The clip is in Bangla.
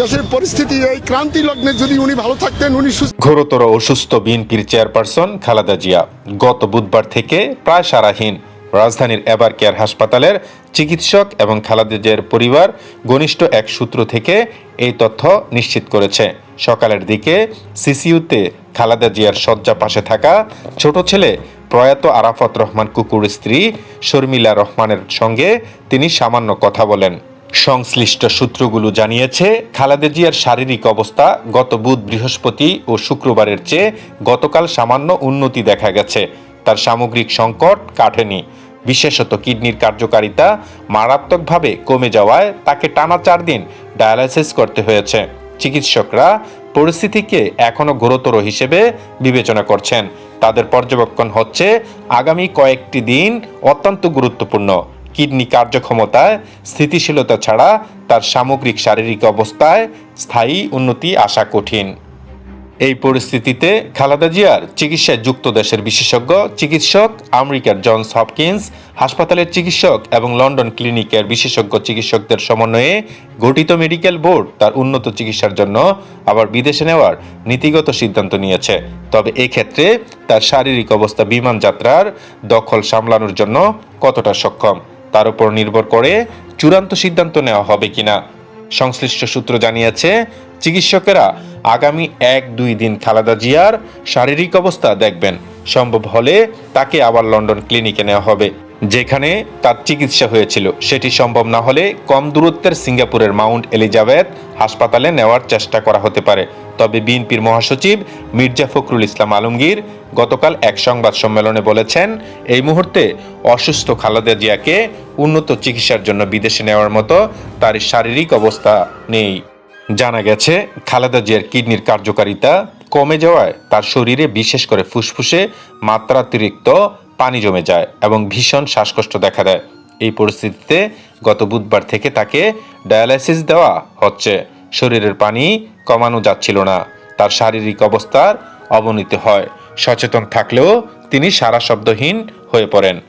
দেশের পরিস্থিতি, এই ক্রান্তি লগ্নে যদি উনি ভালো থাকতেন, উনি ঘোরতর অসুস্থ বিএনপির চেয়ারপারসন খালেদা জিয়া। গত বুধবার থেকে প্রায় সারাহীন রাজধানীর এবার কেয়ার হাসপাতালের চিকিৎসক এবং খালেদা জিয়ার পরিবার ঘনিষ্ঠ এক সূত্র থেকে এই তথ্য নিশ্চিত করেছে। সকালের দিকে সিসিইউতে খালেদা জিয়ার শয্যা পাশে থাকা ছোট ছেলে প্রয়াত আরাফত রহমান কুকুর স্ত্রী শর্মিলা রহমানের সঙ্গে তিনি সামান্য কথা বলেন। সংশ্লিষ্ট সূত্রগুলো জানিয়েছে, খালেদা জিয়ার শারীরিক অবস্থা গত বুধ বৃহস্পতি ও শুক্রবারের চেয়ে গতকাল সামান্য উন্নতি দেখা গেছে। তার সামগ্রিক সংকট কাটেনি। বিশেষত কিডনির কার্যকারিতা মারাত্মকভাবে কমে যাওয়ায় তাকে টানা চার দিন ডায়ালাইসিস করতে হয়েছে। চিকিৎসকরা পরিস্থিতিকে এখনও গুরুতর হিসেবে বিবেচনা করছেন। তাদের পর্যবেক্ষণ হচ্ছে, আগামী কয়েকটি দিন অত্যন্ত গুরুত্বপূর্ণ। কিডনি কার্যক্ষমতায় স্থিতিশীলতা ছাড়া তার সামগ্রিক শারীরিক অবস্থায় স্থায়ী উন্নতি আসা কঠিন। এই পরিস্থিতিতে খালাদা জিয়ার চিকিৎসায় যুক্ত দেশের বিশেষজ্ঞ, চিকিৎসক আমেরিকার জনস হপকিন্স, হাসপাতালের চিকিৎসক এবং লন্ডন ক্লিনিকের বিশেষজ্ঞ চিকিৎসকদের সমন্বয়ে গঠিত মেডিকেল বোর্ড তার উন্নত চিকিৎসার জন্য আবার বিদেশে নেওয়ার নীতিগত সিদ্ধান্ত নিয়েছে। তবে এই ক্ষেত্রে তার শারীরিক অবস্থা বিমান যাত্রার দখল সামলানোর জন্য কতটা সক্ষম? তার উপর নির্ভর করে চূড়ান্ত সিদ্ধান্ত নেওয়া হবে কিনা। সংশ্লিষ্ট সূত্র জানিয়েছে, চিকিৎসকেরা আগামী এক দুই দিন খালেদা জিয়ার শারীরিক অবস্থা দেখবেন। সম্ভব হলে তাকে আবার লন্ডন ক্লিনিকে নেওয়া হবে, যেখানে তার চিকিৎসা হয়েছিল। সেটি সম্ভব না হলে কম দূরত্বের সিঙ্গাপুরের মাউন্ট এলিজাবেথ হাসপাতালে নেওয়ার চেষ্টা করা হতে পারে। তবে বিএনপির মহাসচিব মির্জা ফখরুল ইসলাম আলমগীর গতকাল এক সংবাদ সম্মেলনে বলেছেন, এই মুহূর্তে অসুস্থ খালেদা জিয়াকে উন্নত চিকিৎসার জন্য বিদেশে নেওয়ার মতো তার শারীরিক অবস্থা নেই। জানা গেছে, খালেদা জিয়ার কিডনির কার্যকারিতা কমে যাওয়ায় তার শরীরে বিশেষ করে ফুসফুসে মাত্রাতিরিক্ত পানি জমে যায় এবং ভীষণ শ্বাসকষ্ট দেখা দেয়। এই পরিস্থিতিতে গত বুধবার থেকে তাকে ডায়ালাইসিস দেওয়া হচ্ছে। শরীরের পানি কমানো যাচ্ছিল না। তার শারীরিক অবস্থার অবনতি হয়। সচেতন থাকলেও তিনি সারা শব্দহীন হয়ে পড়েন।